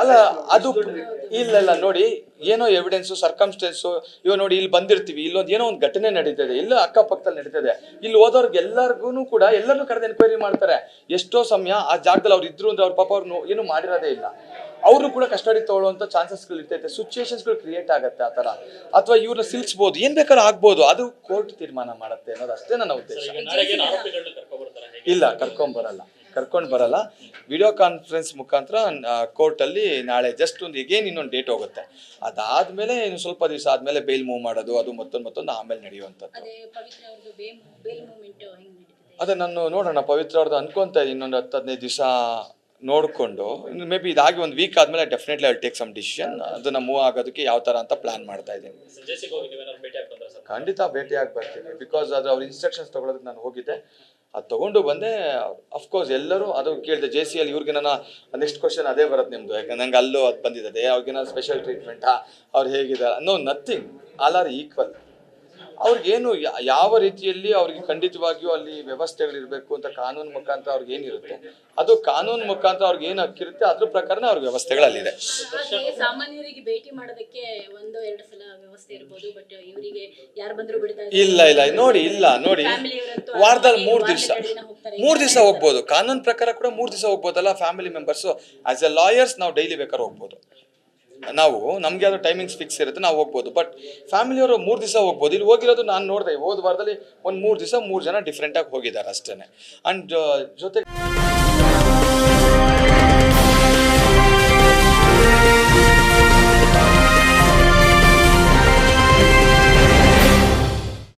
ಅಲ್ಲ ಅದು ಇಲ್ಲ ಇಲ್ಲ ನೋಡಿ ಏನೋ ಎವಿಡೆನ್ಸು ಸರ್ಕಮ್ಸ್ಟೆನ್ಸು ಇವಾಗ ನೋಡಿ ಇಲ್ಲಿ ಬಂದಿರ್ತೀವಿ ಇಲ್ಲೊಂದು ಏನೋ ಒಂದು ಘಟನೆ ನಡೀತದೆ ಇಲ್ಲ ಅಕ್ಕಪಕ್ಕದಲ್ಲಿ ನಡೀತದೆ. ಇಲ್ಲಿ ಹೋದವ್ರಿಗೆ ಎಲ್ಲರಿಗೂ ಕೂಡ ಎಲ್ಲರೂ ಕರೆದು ಎನ್ಕ್ವೈರಿ ಮಾಡ್ತಾರೆ. ಎಷ್ಟೋ ಸಮಯ ಆ ಜಾಗದಲ್ಲಿ ಅವ್ರು ಇದ್ರು ಅಂದ್ರೆ ಅವ್ರ ಪಾಪ ಅವ್ರು ಏನು ಮಾಡಿರೋದೇ ಇಲ್ಲ. ಅವರು ಕೂಡ ಕಸ್ಟಡಿ ತಗೊಳ್ಳುವಂಥ ಚಾನ್ಸಸ್ಗಳು ಇರ್ತೈತೆ ಸಿಚುವೇಶನ್ಸ್ಗಳು ಕ್ರಿಯೇಟ್ ಆಗುತ್ತೆ ಆ ಥರ. ಅಥವಾ ಇವ್ರನ್ನ ಸಿಲ್ಸ್ಬೋದು ಏನು ಬೇಕಾದ್ರೂ ಆಗ್ಬೋದು ಅದು ಕೋರ್ಟ್ ತೀರ್ಮಾನ ಮಾಡುತ್ತೆ ಅನ್ನೋದು ಅಷ್ಟೇ ನನ್ನ ಉದ್ದೇಶ. ಇಲ್ಲ ಕರ್ಕೊಂಡ್ ಬರಲ್ಲ. ಕರ್ಕೊಂಡು ಬರಲ್ಲ. ವಿಡಿಯೋ ಕಾನ್ಫರೆನ್ಸ್ ಮುಖಾಂತರ ಕೋರ್ಟಲ್ಲಿ ನಾಳೆ ಜಸ್ಟ್ ಒಂದು ಈಗೇನು ಇನ್ನೊಂದು ಡೇಟ್ ಹೋಗುತ್ತೆ. ಅದಾದ್ಮೇಲೆ ಇನ್ನು ಸ್ವಲ್ಪ ದಿವಸ ಆದ್ಮೇಲೆ ಬೇಲ್ ಮೂವ್ ಮಾಡೋದು ಅದು ಮತ್ತೊಂದು ಮತ್ತೊಂದು ಆಮೇಲೆ ನಡೆಯುವಂಥದ್ದು. ಅದೇ ನಾನು ನೋಡೋಣ ಪವಿತ್ರ ಅವ್ರದ್ದು ಅನ್ಕೊಂತ ಇದ್ದೀನಿ ಇನ್ನೊಂದು ಹತ್ತು ಹದಿನೈದು ದಿವಸ ನೋಡಿಕೊಂಡು ಇನ್ನು ಮೇ ಬಿ ಇದಾಗಿ ಒಂದು ವೀಕ್ ಆದಮೇಲೆ definitely I take some decision ಅದನ್ನು ಮೂವ್ ಆಗೋದಕ್ಕೆ ಯಾವ ಥರ ಅಂತ ಪ್ಲಾನ್ ಮಾಡ್ತಾ ಇದ್ದೀನಿ. ಖಂಡಿತ ಭೇಟಿಯಾಗಿ ಬರ್ತೀನಿ ಬಿಕಾಸ್ ಅದು ಅವ್ರ ಇನ್ಸ್ಟ್ರಕ್ಷನ್ಸ್ ತೊಗೊಳೋದಕ್ಕೆ ನಾನು ಹೋಗಿದ್ದೆ. ಅದು ತಗೊಂಡು ಬಂದೆ ಅಫ್ಕೋರ್ಸ್ ಎಲ್ಲರೂ ಅದು ಕೇಳಿದೆ ಜೆ ಸಿ ಅಲ್ಲಿ ಇವ್ರಿಗೆ ನನ್ನ ನೆಕ್ಸ್ಟ್ ಕ್ವಶನ್ ಅದೇ ಬರುತ್ತೆ ನಿಮ್ಮದು ಯಾಕಂದ್ರೆ ನಂಗೆ ಅಲ್ಲೂ ಅದು ಬಂದಿದೆ ಅವ್ರಿಗೇನಾದ್ರು ಸ್ಪೆಷಲ್ ಟ್ರೀಟ್ಮೆಂಟಾ ಅವ್ರು ಹೇಗಿದ್ದಾರೆ? No nothing all are equal ಅವ್ರಿಗೇನು ಯಾವ ರೀತಿಯಲ್ಲಿ ಅವ್ರಿಗೆ ಖಂಡಿತವಾಗಿಯೂ ಅಲ್ಲಿ ವ್ಯವಸ್ಥೆಗಳಿರಬೇಕು ಅಂತ ಕಾನೂನು ಮುಖಾಂತರ ಅವ್ರಿಗೆ ಏನಿರುತ್ತೆ ಅದು ಕಾನೂನು ಮುಖಾಂತರ ಅವ್ರಿಗೆ ಏನು ಹಕ್ಕಿರುತ್ತೆ ಅದ್ರ ಪ್ರಕಾರನೇ ಅವ್ರ ವ್ಯವಸ್ಥೆಗಳಲ್ಲಿದೆ. ಸಾಮಾನ್ಯರಿಗೆ ಭೇಟಿ ಮಾಡೋದಕ್ಕೆ ಒಂದು ಎರಡು ಸಲ ವ್ಯವಸ್ಥೆ ಇರಬಹುದು ಬಟ್ ಇವರಿಗೆ ಯಾರು ಬಂದ್ರು ಬಿಡ್ತಾ ಇಲ್ಲ ಇಲ್ಲ ನೋಡಿ ಇಲ್ಲ ನೋಡಿ ವಾರದಲ್ಲಿ ಮೂರ್ ದಿವಸ ಮೂರು ದಿವಸ ಹೋಗ್ಬೋದು ಕಾನೂನು ಪ್ರಕಾರ ಕೂಡ ಮೂರು ದಿವಸ ಹೋಗ್ಬೋದಲ್ಲ family members as a lawyers ನಾವು ಡೈಲಿ ಬೇಕಾದ್ರೆ ಹೋಗ್ಬೋದು. ನಾವು, ನಮಗೆ ಅದು ಟೈಮಿಂಗ್ಸ್ ಫಿಕ್ಸ್ ಇರುತ್ತೆ, ನಾವು ಹೋಗ್ಬೋದು. ಬಟ್ ಫ್ಯಾಮಿಲಿಯವರು ಮೂರು ದಿವಸ ಹೋಗ್ಬೋದು. ಇಲ್ಲಿ ಹೋಗಿರೋದು ನಾನು ನೋಡಿದೆ, ಹೋದ ವಾರದಲ್ಲಿ ಒಂದು ಮೂರು ದಿವಸ ಮೂರು ಜನ ಡಿಫ್ರೆಂಟಾಗಿ ಹೋಗಿದ್ದಾರೆ ಅಷ್ಟೇ ಆ್ಯಂಡ್ ಜೊತೆಗೆ